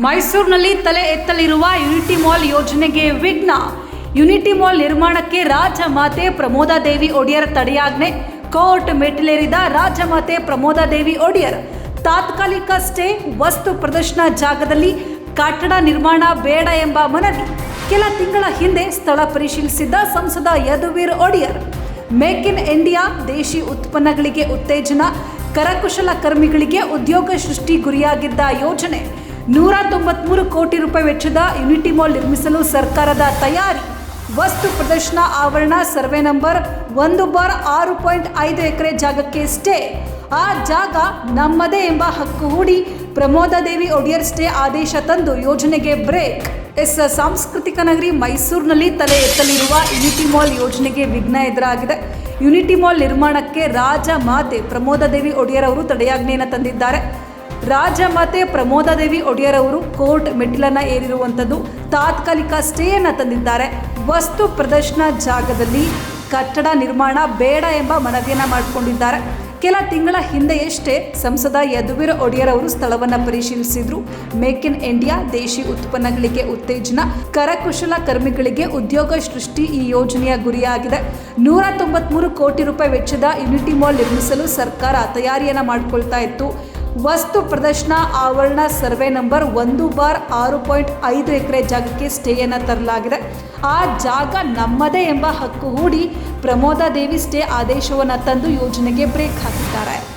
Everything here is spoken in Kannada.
ಮೈಸೂರಿನಲ್ಲಿ ತಲೆ ಎತ್ತಲಿರುವ ಯುನಿಟಿ ಮಾಲ್ ಯೋಜನೆಗೆ ವಿಘ್ನ. ಯುನಿಟಿ ಮಾಲ್ ನಿರ್ಮಾಣಕ್ಕೆ ರಾಜಮಾತೆ ಪ್ರಮೋದಾದೇವಿ ಒಡೆಯರ್ ತಡೆಯಾಜ್ಞೆ. ಕೋರ್ಟ್ ಮೆಟ್ಟಿಲೇರಿದ ರಾಜಮಾತೆ ಪ್ರಮೋದಾದೇವಿ ಒಡೆಯರ್. ತಾತ್ಕಾಲಿಕ ಸ್ಟೇ, ವಸ್ತು ಪ್ರದರ್ಶನ ಜಾಗದಲ್ಲಿ ಕಟ್ಟಡ ನಿರ್ಮಾಣ ಬೇಡ ಎಂಬ ಮನವಿ. ಕೆಲ ತಿಂಗಳ ಹಿಂದೆ ಸ್ಥಳ ಪರಿಶೀಲಿಸಿದ್ದ ಸಂಸದ Yaduveer Wadiyar. Make in India ದೇಶಿ ಉತ್ಪನ್ನಗಳಿಗೆ ಉತ್ತೇಜನ, ಕರಕುಶಲ ಕರ್ಮಿಗಳಿಗೆ ಉದ್ಯೋಗ ಸೃಷ್ಟಿ ಗುರಿಯಾಗಿದ್ದ ಯೋಜನೆ. ನೂರ ತೊಂಬತ್ಮೂರು ಕೋಟಿ ರೂಪಾಯಿ ವೆಚ್ಚದ ಯುನಿಟಿ ಮಾಲ್ ನಿರ್ಮಿಸಲು ಸರ್ಕಾರದ ತಯಾರಿ. ವಸ್ತು ಪ್ರದರ್ಶನ ಆವರಣ ಸರ್ವೆ ನಂಬರ್ ಒಂದು ಬಾರ್ ಆರು ಪಾಯಿಂಟ್ ಐದು ಎಕರೆ ಜಾಗಕ್ಕೆ ಸ್ಟೇ. ಆ ಜಾಗ ನಮ್ಮದೇ ಎಂಬ ಹಕ್ಕು ಹೂಡಿ ಪ್ರಮೋದಾದೇವಿ ಒಡಿಯರ್ ಸ್ಟೇ ಆದೇಶ ತಂದು ಯೋಜನೆಗೆ ಬ್ರೇಕ್. ಎಸ್ ಸಾಂಸ್ಕೃತಿಕ ನಗರಿ ಮೈಸೂರಿನಲ್ಲಿ ತಲೆ ಎತ್ತಲಿರುವ ಯುನಿಟಿ ಮಾಲ್ ಯೋಜನೆಗೆ ವಿಘ್ನ ಎದುರಾಗಿದೆ. ಯುನಿಟಿ ಮಾಲ್ ನಿರ್ಮಾಣಕ್ಕೆ ರಾಜ ಮಾತೆ ಪ್ರಮೋದಾದೇವಿ ಒಡೆಯರ್ ಅವರು ತಡೆಯಾಜ್ಞೆಯನ್ನು ತಂದಿದ್ದಾರೆ. ರಾಜಮಾತೆ ಪ್ರಮೋದಾದೇವಿ ಒಡೆಯರ್ ಅವರು ಕೋರ್ಟ್ ಮೆಟ್ಟಿಲನ್ನ ಏರಿರುವಂಥದ್ದು ತಾತ್ಕಾಲಿಕ ಸ್ಟೇಯನ್ನು ತಂದಿದ್ದಾರೆ. ವಸ್ತು ಪ್ರದರ್ಶನ ಜಾಗದಲ್ಲಿ ಕಟ್ಟಡ ನಿರ್ಮಾಣ ಬೇಡ ಎಂಬ ಮನವಿಯನ್ನು ಮಾಡಿಕೊಂಡಿದ್ದಾರೆ. ಕೆಲ ತಿಂಗಳ ಹಿಂದೆಯಷ್ಟೇ ಸಂಸದ ಯದುವೀರ್ ಒಡೆಯರ್ ಅವರು ಸ್ಥಳವನ್ನು ಪರಿಶೀಲಿಸಿದ್ರು. ಮೇಕ್ ಇನ್ ಇಂಡಿಯಾ ದೇಶಿ ಉತ್ಪನ್ನಗಳಿಗೆ ಉತ್ತೇಜನ, ಕರಕುಶಲ ಕರ್ಮಿಗಳಿಗೆ ಉದ್ಯೋಗ ಸೃಷ್ಟಿ ಈ ಯೋಜನೆಯ ಗುರಿಯಾಗಿದೆ. ನೂರ ತೊಂಬತ್ಮೂರು ಕೋಟಿ ರೂಪಾಯಿ ವೆಚ್ಚದ ಯುನಿಟಿ ಮಾಲ್ ನಿರ್ಮಿಸಲು ಸರ್ಕಾರ ತಯಾರಿಯನ್ನು ಮಾಡಿಕೊಳ್ತಾ ಇತ್ತು. ವಸ್ತು ಪ್ರದರ್ಶನ ಆವರಣ ಸರ್ವೆ ನಂಬರ್ ಒಂದು ಬಾರ್ ಆರು ಪಾಯಿಂಟ್ ಐದು ಎಕರೆ ಜಾಗಕ್ಕೆ ಸ್ಟೇಯನ್ನು ತರಲಾಗಿದೆ. ಆ ಜಾಗ ನಮ್ಮದೇ ಎಂಬ ಹಕ್ಕು ಹೂಡಿ ಪ್ರಮೋದಾದೇವಿ ಸ್ಟೇ ಆದೇಶವನ್ನು ತಂದು ಯೋಜನೆಗೆ ಬ್ರೇಕ್ ಹಾಕಿದ್ದಾರೆ.